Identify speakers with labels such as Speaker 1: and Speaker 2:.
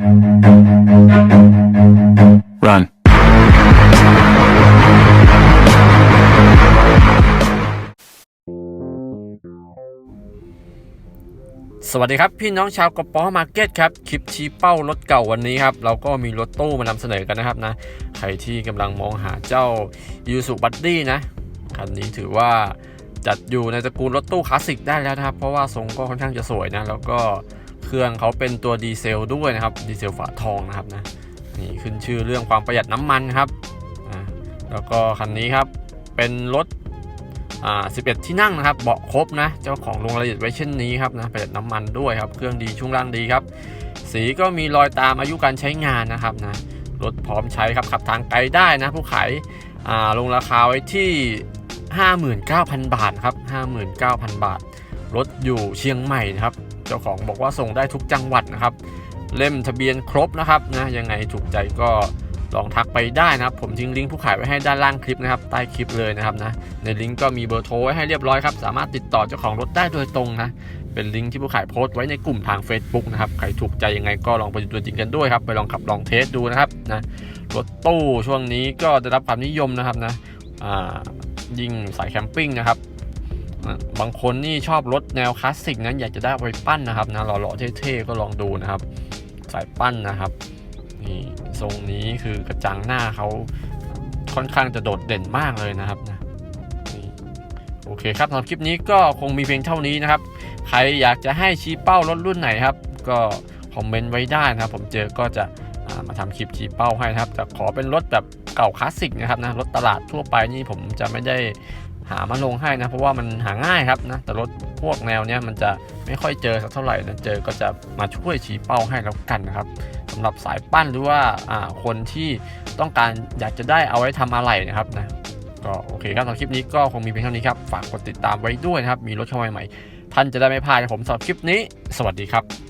Speaker 1: Run.
Speaker 2: สวัสดีครับ พี่น้องชาวกระป๋อมาร์เก็ตครับ คลิปชี้เป้ารถเก่าวันนี้ครับ เราก็มีรถตู้มานำเสนอกันนะครับนะ ใครที่กำลังมองหาเจ้ายูสุบัตตี้นะ คันนี้ถือว่าจัดอยู่ในตระกูลรถตู้คลาสสิกได้แล้วนะครับ เพราะว่าทรงก็ค่อนข้างจะสวยนะ แล้วก็ เครื่องเขาเป็นตัวดีเซลด้วยนะครับดีเซลฝาทองนะครับนะนี่ขึ้นชื่อเรื่องความประหยัดน้ำมันครับแล้วก็คันนี้ครับเป็นรถอ่า11 ที่นั่งนะครับเบาะครบนะเจ้าของลงรายละเอียดไว้เช่นนี้ครับนะประหยัดน้ำมันด้วยครับเครื่องดีช่วงล่างดีครับ สีก็มีรอยตามอายุการใช้งานนะครับนะรถพร้อมใช้ครับขับทางไกลได้นะผู้ขายอ่าลงราคาไว้ที่ 59,000 บาทครับ 59,000 บาท รถอยู่เชียงใหม่นะครับ เจ้าของบอกว่าส่งได้ทุกจังหวัดนะครับ เล่มทะเบียนครบนะครับนะยังไงถูกใจก็ลองทักไปได้นะครับ ผมทิ้งลิงก์ผู้ขายไว้ให้ด้านล่างคลิปนะครับใต้คลิปเลยนะครับนะในลิงก์ก็มีเบอร์โทรไว้ให้เรียบร้อยครับ สามารถติดต่อเจ้าของรถได้โดยตรงนะเป็นลิงก์ที่ผู้ขายโพสต์ไว้ในกลุ่มทาง Facebook นะครับใครถูกใจยังไงก็ลองไปดูตัวจริงกันด้วยครับไปลองขับลองเทสดูนะครับนะรถตู้ช่วงนี้ก็ได้รับความนิยมนะครับนะอ่ายิ่งสายแคมปิ้งนะครับ บางคนนี่ชอบรถแนวคลาสสิกนั้นอยากจะได้ไปปั้นนะครับนะหล่อๆเท่ๆก็ลองดูนะครับสายปั้นนะครับนี่ทรงนี้คือกระจังหน้าเขาค่อนข้างจะโดดเด่นมากเลยนะครับนะนี่โอเคครับสำหรับคลิปนี้ก็คงมีเพียงเท่านี้นะครับ ใครอยากจะให้ชี้เป้ารถรุ่นไหนครับ ก็คอมเมนต์ไว้ได้นะครับ ผมเจอก็จะามาทำคลิปชี้เป้าให้นะครับแต่ขอเป็นรถแบบเก่าคลาสสิกนะครับนะรถตลาดทั่วไปนี่ผมจะไม่ได้ หามาลงให้นะ เพราะว่ามันหาง่ายครับนะแต่รถพวกแนวเนี้ยมันจะไม่ค่อยเจอสักเท่าไหร่นะเจอก็จะมาช่วยชี้เป้าให้แล้วกันนะครับสำหรับสายปั้นหรือว่าอ่าคนที่ต้องการอยากจะได้เอาไว้ทำอะไรนะครับนะก็โอเคครับสำหรับคลิปนี้ก็คงมีเพียงเท่านี้ครับ ฝากกดติดตามไว้ด้วยนะครับ มีรถเข้ามาใหม่ๆท่านจะได้ไม่พลาดผมสำหรับคลิปนี้ สวัสดีครับ